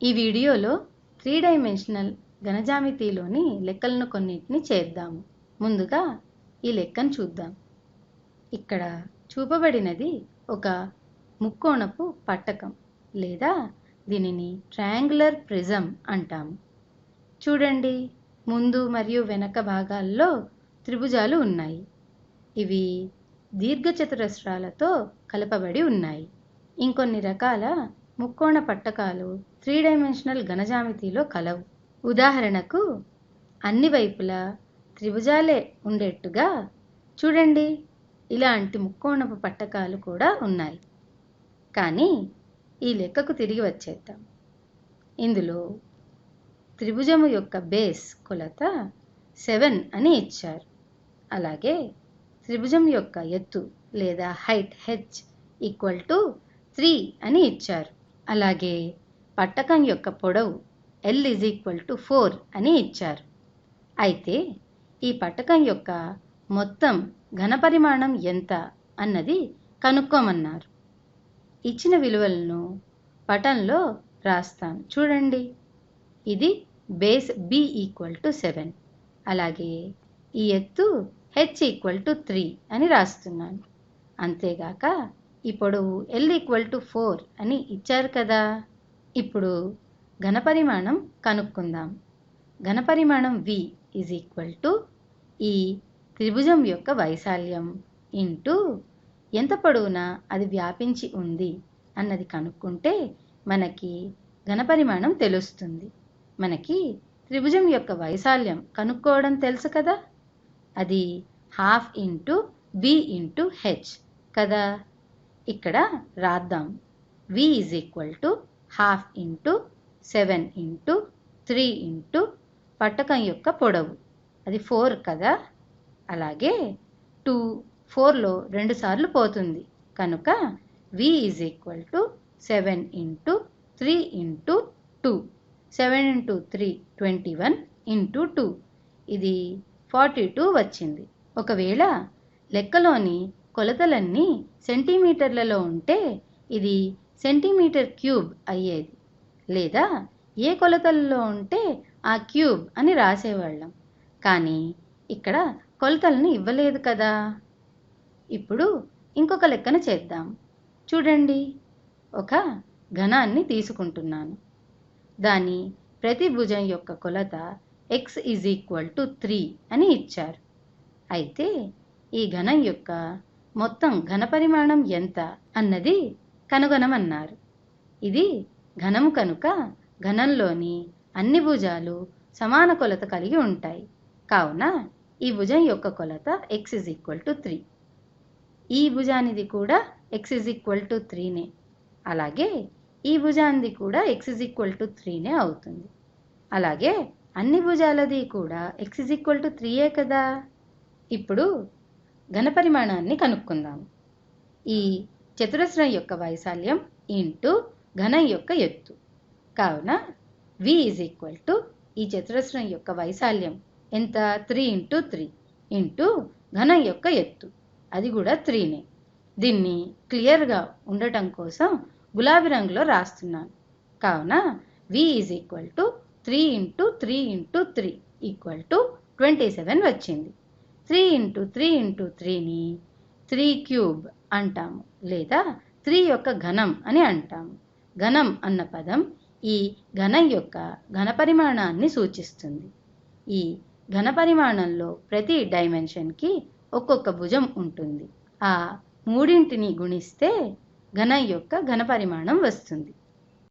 ఈ వీడియోలో three dimensional ఘనజామితిలోని లెక్కలను కొన్నిటిని చేద్దాము. ముందుగా ఈ లెక్కను చూద్దాం. ఇక్కడ చూపబడినది ఒక ముక్కోణపు పట్టకం లేదా దీనిని ట్రయాంగులర్ ప్రిజం అంటాము. చూడండి ముందు మరియు వెనక భాగాల్లో త్రిభుజాలు ఉన్నాయి. ఇవి దీర్ఘచతురస్రాలతో కలపబడి ఉన్నాయి. ఇంకొన్ని రకాల ముక్కోణ పట్టకాలు త్రీ డైమెన్షనల్ ఘనజామితిలో కలవు. ఉదాహరణకు అన్ని వైపులా త్రిభుజాలే ఉండేట్టుగా చూడండి. ఇలాంటి ముక్కోణపు పట్టకాలు కూడా ఉన్నాయి. కానీ ఈ లెక్కకు తిరిగి వచ్చేద్దాం. ఇందులో త్రిభుజము యొక్క బేస్ కొలత సెవెన్ అని ఇచ్చారు. అలాగే త్రిభుజం యొక్క ఎత్తు లేదా height H equal to three అని ఇచ్చారు. అలాగే పట్టకం యొక్క పొడవు L is equal to four అని ఇచ్చారు. అయితే ఈ పట్టకం యొక్క మొత్తం ఘనపరిమాణం ఎంత అన్నది కనుక్కోమన్నారు. ఇచ్చిన విలువలను పటంలో రాస్తాను చూడండి. ఇది base B equal to seven అలాగే ఈ ఎత్తు హెచ్ ఈక్వల్ టు త్రీ అని రాస్తున్నాను. అంతేగాక ఈ పొడవు ఎల్ ఈక్వల్ టు ఫోర్ అని ఇచ్చారు కదా. ఇప్పుడు ఘనపరిమాణం కనుక్కుందాం. ఘనపరిమాణం వి ఈజ్ ఈక్వల్ టు ఈ త్రిభుజం యొక్క వైశాల్యం ఇంటూ ఎంత పొడవునా అది వ్యాపించి ఉంది అన్నది కనుక్కుంటే మనకి ఘనపరిమాణం తెలుస్తుంది. మనకి త్రిభుజం యొక్క వైశాల్యం కనుక్కోవడం తెలుసు కదా. అది half into B into H కదా. ఇక్కడ రాద్దాం. V is equal to half into seven into three into పట్టకం యొక్క పొడవు. అది ఫోర్ కదా? అలాగే టూ ఫోర్లో రెండు సార్లు పోతుంది. కనుక V is equal to seven into three into two seven into three twenty one into two ఇది ఫార్టీ టూ వచ్చింది. ఒకవేళ లెక్కలోని కొలతలన్నీ సెంటీమీటర్లలో ఉంటే ఇది సెంటీమీటర్ క్యూబ్ అయ్యేది. లేదా ఏ కొలతల్లో ఉంటే ఆ క్యూబ్ అని రాసేవాళ్ళం. కానీ ఇక్కడ కొలతలను ఇవ్వలేదు కదా. ఇప్పుడు ఇంకొక లెక్కన చేద్దాం. చూడండి. ఒక ఘనాన్ని తీసుకుంటున్నాను. దాని ప్రతి భుజం యొక్క కొలత X is equal to three అని ఇచ్చారు. అయితే ఈ ఘనం యొక్క మొత్తం ఘనపరిమాణం ఎంత అన్నది కనుగొనమన్నారు. ఇది ఘనము కనుక ఘనంలోని అన్ని భుజాలు సమాన కొలత కలిగి ఉంటాయి. కావున ఈ భుజం యొక్క కొలత X is equal to three ఈ భుజానిది కూడా ఎక్స్ ఇజ్ ఈక్వల్ టు త్రీనే అలాగే ఈ భుజానిది కూడా ఎక్స్ ఇజ్ ఈక్వల్ టు త్రీనే అవుతుంది. అలాగే అన్ని భుజాలది కూడా ఎక్స్ ఇజ్ ఈక్వల్ టు త్రీయే కదా? ఇప్పుడు ఘనపరిమాణాన్ని కనుక్కుందాం. ఈ చతురస్రం యొక్క వైశాల్యం ఇంటూ ఘనం యొక్క ఎత్తు. కావున వి ఈజ్ ఈక్వల్ టు ఈ చతురస్రం యొక్క వైశాల్యం ఎంత? త్రీ ఇంటూ త్రీ ఇంటూ ఘనం యొక్క ఎత్తు. అది కూడా త్రీనే దీన్ని క్లియర్గా ఉండటం కోసం గులాబీ రంగులో రాస్తున్నాను. కావున V is equal to three into three into three equal to twenty seven వచ్చింది. త్రీ ఇంటూ త్రీ ఇంటూ త్రీని త్రీ క్యూబ్ అంటాము. లేదా త్రీ యొక్క ఘనం అని అంటాము. ఘనం అన్న పదం ఈ ఘనం యొక్క ఘనపరిమాణాన్ని సూచిస్తుంది. ఈ ఘనపరిమాణంలో ప్రతి డైమెన్షన్కి ఒక్కొక్క భుజం ఉంటుంది. ఆ మూడింటిని గుణిస్తే ఘనం యొక్క ఘనపరిమాణం వస్తుంది.